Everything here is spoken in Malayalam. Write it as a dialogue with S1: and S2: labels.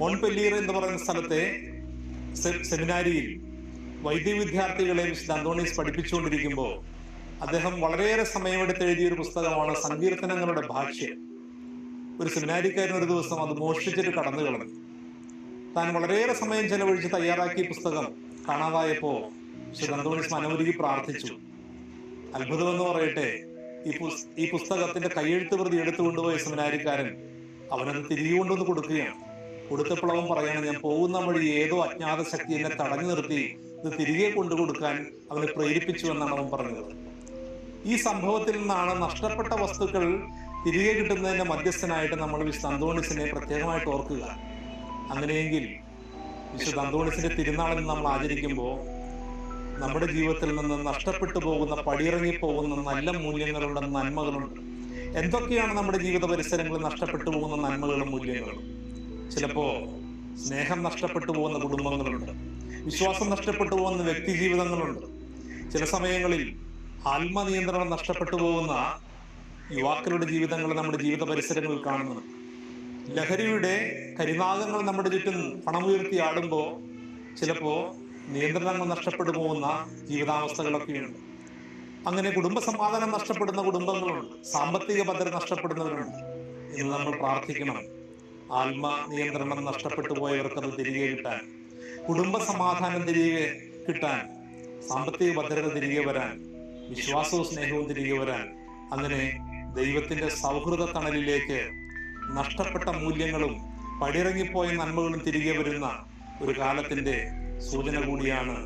S1: മോൺപെല്ലീർ എന്ന് പറയുന്ന സ്ഥലത്തെ സെമിനാരിയിൽ വൈദ്യ വിദ്യാർത്ഥികളെ വിശുദ്ധ അന്തോണീസ് പഠിപ്പിച്ചുകൊണ്ടിരിക്കുമ്പോൾ അദ്ദേഹം വളരെയേറെ സമയമെടുത്ത് എഴുതിയ ഒരു പുസ്തകമാണ് സങ്കീർത്തനങ്ങളുടെ ഭാഷ്യം. ഒരു സെമിനാരിക്കാരൻ ഒരു ദിവസം അത് മോഷ്ടിച്ചിട്ട് കടന്നു കളഞ്ഞു താൻ വളരെയേറെ സമയം ചെലവഴിച്ച് തയ്യാറാക്കിയ പുസ്തകം കാണാതായപ്പോൾ ശ്രീ അന്തോണീസ് മനോരുകി പ്രാർത്ഥിച്ചു. അത്ഭുതമെന്ന് പറയട്ടെ ഈ ഈ പുസ്തകത്തിന്റെ കയ്യെഴുത്ത് പ്രതി എടുത്തുകൊണ്ടുപോയ സെമിനാരിക്കാരൻ അവനത് തിരികെ കൊണ്ടുവന്ന് കൊടുക്കുകയാണ്. കൊടുത്തപ്പോൾ അവൻ പറയാണ് ഞാൻ പോകുന്ന വഴി ഏതോ അജ്ഞാത ശക്തി എന്നെ തടഞ്ഞു നിർത്തി. ഇത് തിരികെ കൊണ്ടുകൊടുക്കാൻ അവനെ പ്രേരിപ്പിച്ചു എന്നാണ് അവൻ പറഞ്ഞത്. ഈ സംഭവത്തിൽ നിന്നാണ് നഷ്ടപ്പെട്ട വസ്തുക്കൾ തിരികെ കിട്ടുന്നതിന്റെ മധ്യസ്ഥനായിട്ട് നമ്മൾ വിശുദ്ധ അന്തോണിസിനെ പ്രത്യേകമായിട്ട് ഓർക്കുക. അങ്ങനെയെങ്കിൽ വിശുദ്ധ അന്തോണിസിന്റെ തിരുനാളിൽ നമ്മൾ ആചരിക്കുമ്പോൾ നമ്മുടെ ജീവിതത്തിൽ നിന്ന് നഷ്ടപ്പെട്ടു പോകുന്ന പടിയിറങ്ങി പോകുന്ന നല്ല മൂല്യങ്ങളുണ്ട് നന്മകളുണ്ട്. എന്തൊക്കെയാണ് നമ്മുടെ ജീവിത പരിസരങ്ങളിൽ നഷ്ടപ്പെട്ടു പോകുന്ന നന്മകളും മൂല്യങ്ങളും? ചിലപ്പോ സ്നേഹം നഷ്ടപ്പെട്ടു പോകുന്ന കുടുംബങ്ങളുണ്ട്. വിശ്വാസം നഷ്ടപ്പെട്ടു പോകുന്ന വ്യക്തി ജീവിതങ്ങളുണ്ട് ചില സമയങ്ങളിൽ ആത്മനിയന്ത്രണം നഷ്ടപ്പെട്ടു പോകുന്ന യുവാക്കളുടെ ജീവിതങ്ങൾ നമ്മുടെ ജീവിത പരിസരങ്ങളിൽ കാണുന്നു ലഹരിയുടെ കരിനാഗങ്ങൾ നമ്മുടെ ചുറ്റും പണമുയർത്തി ആടുമ്പോൾ ചിലപ്പോൾ നിയന്ത്രണങ്ങൾ നഷ്ടപ്പെട്ടു പോകുന്ന ജീവിതാവസ്ഥകളൊക്കെയുണ്ട്. അങ്ങനെ കുടുംബ സമാധാനം നഷ്ടപ്പെടുന്ന കുടുംബങ്ങളുണ്ട്. സാമ്പത്തിക ഭദ്രത നഷ്ടപ്പെടുന്നവരുണ്ട് എന്ന് നമ്മൾ പ്രാർത്ഥിക്കണം. ആത്മ നിയന്ത്രണം നഷ്ടപ്പെട്ടു പോയവർക്ക് അത് തിരികെ കിട്ടാൻ കുടുംബ സമാധാനം തിരികെ കിട്ടാൻ സാമ്പത്തിക ഭദ്രത തിരികെ വരാൻ വിശ്വാസവും സ്നേഹവും തിരികെ വരാൻ അങ്ങനെ ദൈവത്തിന്റെ സൗഹൃദ തണലിലേക്ക് നഷ്ടപ്പെട്ട മൂല്യങ്ങളും പടിയിറങ്ങിപ്പോയ നന്മകളും തിരികെ വരുന്ന ഒരു കാലത്തിന്റെ സൂചന കൂടിയാണ്